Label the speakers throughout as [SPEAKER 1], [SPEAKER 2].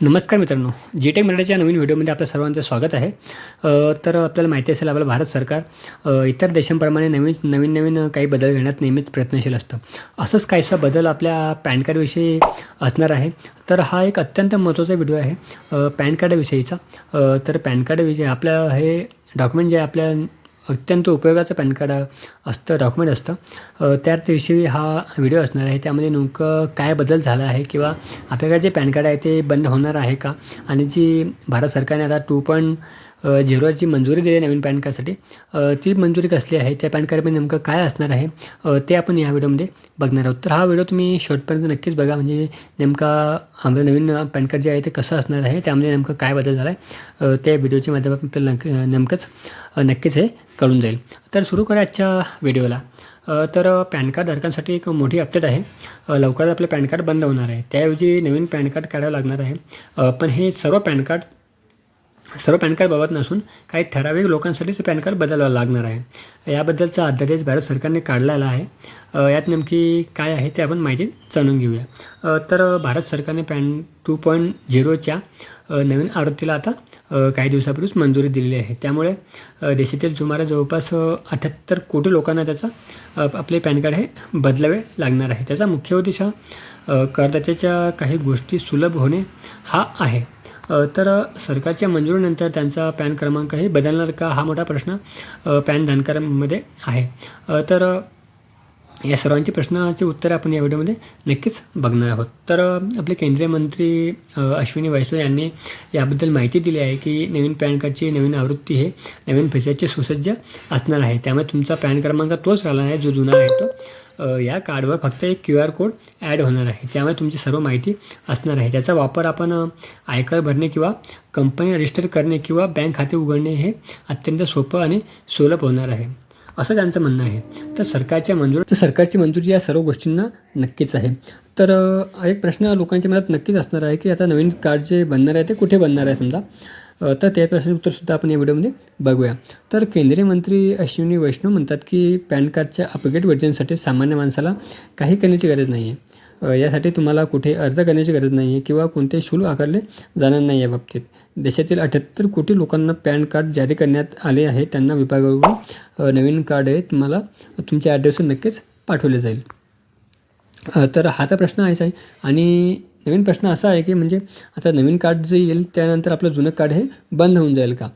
[SPEAKER 1] नमस्कार मित्रांनो. जी टेक मराठीच्या नवीन व्हिडिओमध्ये आपलं सर्वांचं स्वागत आहे. तर आपल्याला माहिती असेल आपलं भारत सरकार इतर देशांप्रमाणे नवीन नवीन नवीन काही बदल घेण्यात नेहमीच प्रयत्नशील असतं. असंच काहीसा बदल आपल्या पॅन कार्डविषयी असणार आहे. तर हा एक अत्यंत महत्त्वाचा व्हिडिओ आहे पॅन कार्डविषयीचा तर पॅन कार्डविषयी आपलं हे डॉक्युमेंट जे आपल्या अत्यंत उपयोगाचं पॅन कार्ड असतं डॉक्युमेंट असतं. त्याविषयी हा व्हिडिओ असणार आहे. त्यामध्ये नेमकं काय बदल झाला आहे किंवा आपल्याकडे जे पॅन कार्ड आहे ते बंद होणार आहे का? आणि जी भारत सरकारने आता टू पॉईंट झिरोची मंजुरी दिली आहे नवीन पॅन कार्डसाठी. ती मंजुरी कसली आहे? त्या पॅन कार्डमध्ये नेमकं काय असणार आहे? ते आपण या व्हिडिओमध्ये बघणार आहोत. तर हा व्हिडिओ तुम्ही शॉर्टपर्यंत नक्कीच बघा. म्हणजे नेमका आमचं नवीन पॅन कार्ड जे आहे ते कसं असणार आहे? त्यामध्ये नेमकं काय बदल झाला आहे? त्या व्हिडिओच्या माध्यमातून आपल्याला नक्क नेमकंच नक्कीच हे कळून जाईल. तर सुरू करा आजच्या व्हिडिओला. तर पॅन कार्ड धारकांसाठी एक मोठी अपडेट आहे. लवकरच आपलं पॅन कार्ड बंद होणार आहे. त्याऐवजी नवीन पॅन कार्ड काढावं लागणार आहे. पण हे सर्व पॅन कार्ड सर्व पॅन कार्ड बाबत नसून काही ठराविक लोकांसाठीच पॅन कार्ड बदलावं लागणार आहे. याबद्दलचा अध्यादेश भारत सरकारने काढलेला आहे. यात नेमकी काय आहे ते आपण माहिती जाणून घेऊया. तर भारत सरकारने पॅन टू पॉईंट झिरोच्या नवीन आवृत्तीला आता काही दिवसापूर्वीच मंजुरी दिलेली आहे. त्यामुळे देशातील सुमारे जवळपास अठ्याहत्तर कोटी लोकांना त्याचा आपले पॅन कार्ड हे बदलावे लागणार आहे. त्याचा मुख्य उद्देश करदात्याच्या काही गोष्टी सुलभ होणे हा आहे. तर सरकारच्या मंजुरीनंतर त्यांचा पॅन क्रमांक हे बदलणार का? हा मोठा प्रश्न पॅन धनकरमध्ये आहे. तर या सर्वांची प्रश्नाचे उत्तर आपण या व्हिडिओमध्ये नक्कीच बघणार आहोत. तर आपले केंद्रीय मंत्री अश्विनी वैष्णव यांनी याबद्दल माहिती दिली आहे की नवीन पॅन कार्डची नवीन आवृत्ती हे नवीन फीचरचे सुसज्ज असणार आहे. त्यामुळे तुमचा पॅन क्रमांक तोच राहणार आहे जो जुना आहे तो. या कार्डवर फक्त एक क्यू आर कोड ॲड होणार आहे. त्यामुळे तुमची सर्व माहिती असणार आहे. त्याचा वापर आपण आयकर भरणे किंवा कंपनी रजिस्टर करणे किंवा बँक खाते उघडणे हे अत्यंत सोपं आणि सुलभ होणार आहे. असं त्यांचं म्हणणं आहे. तर सरकारच्या मंजूर तर सरकारची मंजुरी या सर्व गोष्टींना नक्कीच आहे. तर एक प्रश्न लोकांच्या मनात नक्कीच असणार आहे की आता नवीन कार्ड जे बनणार आहे ते कुठे बनणार आहे समजा? तर त्या प्रश्नाचं उत्तरसुद्धा आपण या व्हिडिओमध्ये बघूया. तर केंद्रीय मंत्री अश्विनी वैष्णव म्हणतात की पॅन कार्डच्या अपग्रेड व्हर्जनसाठी सामान्य माणसाला काही करण्याची गरज नाही आहे यासाठी तुम्हाला कुठे अर्ज करण्याची गरज नाही आहे किंवा कोणते शुल्क आकारले जाणार नाही या बाबतीत. देशातील अठ्याहत्तर कोटी लोकांना पॅन कार्ड जारी करण्यात आले आहे. त्यांना विभागाकडून नवीन कार्ड आहे तुम्हाला तुमच्या ॲड्रेसवर नक्कीच पाठवले जाईल. तर हा तर प्रश्न आहेच आहे. आणि नवीन प्रश्न असा आहे की म्हणजे आता नवीन कार्ड जे येईल त्यानंतर आपलं जुनं कार्ड हे बंद होऊन जाईल का?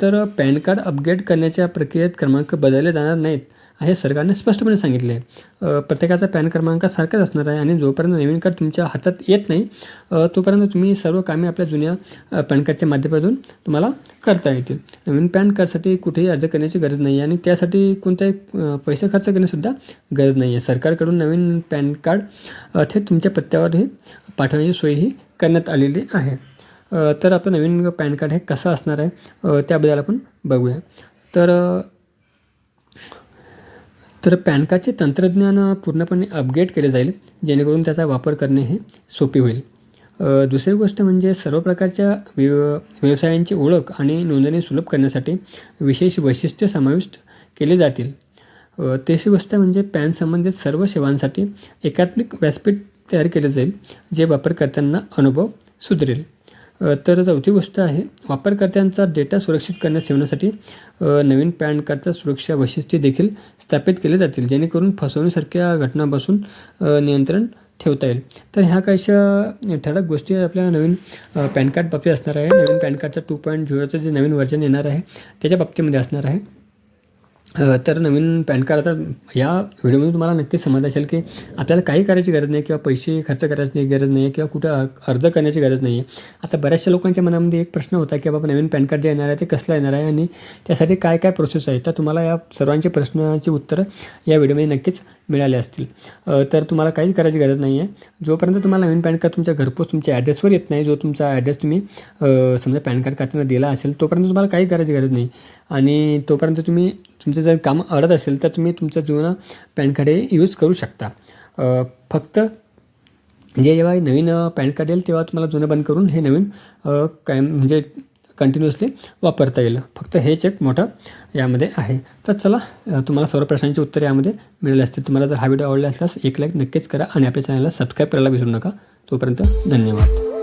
[SPEAKER 1] तर पॅन कार्ड अपग्रेड करण्याच्या प्रक्रियेत क्रमांक बदलले जाणार नाहीत. हे सरकारने स्पष्टपणे सांगितले आहे. प्रत्येकाचा पॅन क्रमांक सारखाच असणार आहे आणि जोपर्यंत नवीन कार्ड तुमच्या हातात येत नाही तोपर्यंत तुम्ही सर्व कामे आपल्या जुन्या पॅन कार्डच्या माध्यमातून तुम्हाला करता येतील. नवीन पॅन कार्डसाठी कुठेही अर्ज करण्याची गरज नाही आहे आणि त्यासाठी कोणताही पैसे खर्च करण्यासुद्धा गरज नाही आहे. सरकारकडून नवीन पॅन कार्ड थेट तुमच्या पत्त्यावरही पाठवण्याची सोयही करण्यात आलेली आहे. तर आपलं नवीन पॅन कार्ड हे कसं असणार आहे? त्याबद्दल आपण बघूया. तर तर पॅन कार्डचे तंत्रज्ञान पूर्णपणे अपग्रेड केले जाईल जेणेकरून त्याचा वापर करणे हे सोपे होईल. दुसरी गोष्ट म्हणजे सर्व प्रकारच्या व्यव व्यवसायांची ओळख आणि नोंदणी सुलभ करण्यासाठी विशेष वैशिष्ट्य समाविष्ट केले जातील. तिसरी गोष्ट म्हणजे पॅन संबंधित सर्व सेवांसाठी एकात्मिक व्यासपीठ तयार केले जाईल जे वापरकर्त्यांना अनुभव सुधरेल. तर चौथी गोष्ट आहे वापरकर्त्यांचा डेटा सुरक्षित करण्यास ठेवण्यासाठी नवीन पॅन कार्डचा सुरक्षा वैशिष्ट्ये देखील स्थापित केले जातील जेणेकरून फसवणुकीसारख्या घटनापासून नियंत्रण ठेवता येईल. तर ह्या काहीशा ठळक गोष्टी आपल्या नवीन पॅन कार्ड बाबतीत असणार आहे. नवीन पॅन कार्डचा टू पॉईंट झिरोचं जे नवीन व्हर्जन येणार आहे त्याच्या बाबतीमध्ये असणार आहे. तर नवीन पॅन कार्ड आता या व्हिडिओमध्ये तुम्हाला नक्कीच समजलं असेल की आपल्याला काही करायची गरज नाही किंवा पैसे खर्च करायची नाही गरज नाही किंवा कुठं अर्ज करण्याची गरज नाही. आहे आता बऱ्याचशा लोकांच्या मनामध्ये एक प्रश्न होता की बाबा नवीन पॅन कार्ड जे येणार आहे ते कसलं येणार आहे आणि त्यासाठी काय काय प्रोसेस आहे? तर तुम्हाला या सर्वांचे प्रश्नांची उत्तरं या व्हिडिओमध्ये नक्कीच मिळाले असतील. तर तुम्हाला काहीच करायची गरज नाही आहे जोपर्यंत तुम्हाला नवीन पॅन कार्ड तुमच्या घरपोच तुमच्या ॲड्रेसवर येत नाही जो तुमचा ॲड्रेस तुम्ही समजा पॅन कार्ड खात्यानं दिला असेल तोपर्यंत तुम्हाला काही करायची गरज नाही. आणि तोपर्यंत तुम्ही तुमचं जर काम अडत असेल तर तुम्ही तुमचं जुनं पॅन कार्ड हे यूज करू शकता. फक्त जे जेव्हा नवीन पॅन कार्ड येईल तेव्हा तुम्हाला जुनं बंद करून हे नवीन काय म्हणजे कंटिन्युअसली वापरता येईल. फक्त हेच एक मोठं यामध्ये आहे. तर चला तुम्हाला सर्व प्रश्नांची उत्तरे यामध्ये मिळाली असतील. तुम्हाला जर हा व्हिडिओ आवडला असल्यास एक लाईक नक्कीच करा आणि आपल्या चॅनलला सबस्क्राईब करायला विसरू नका. तोपर्यंत धन्यवाद.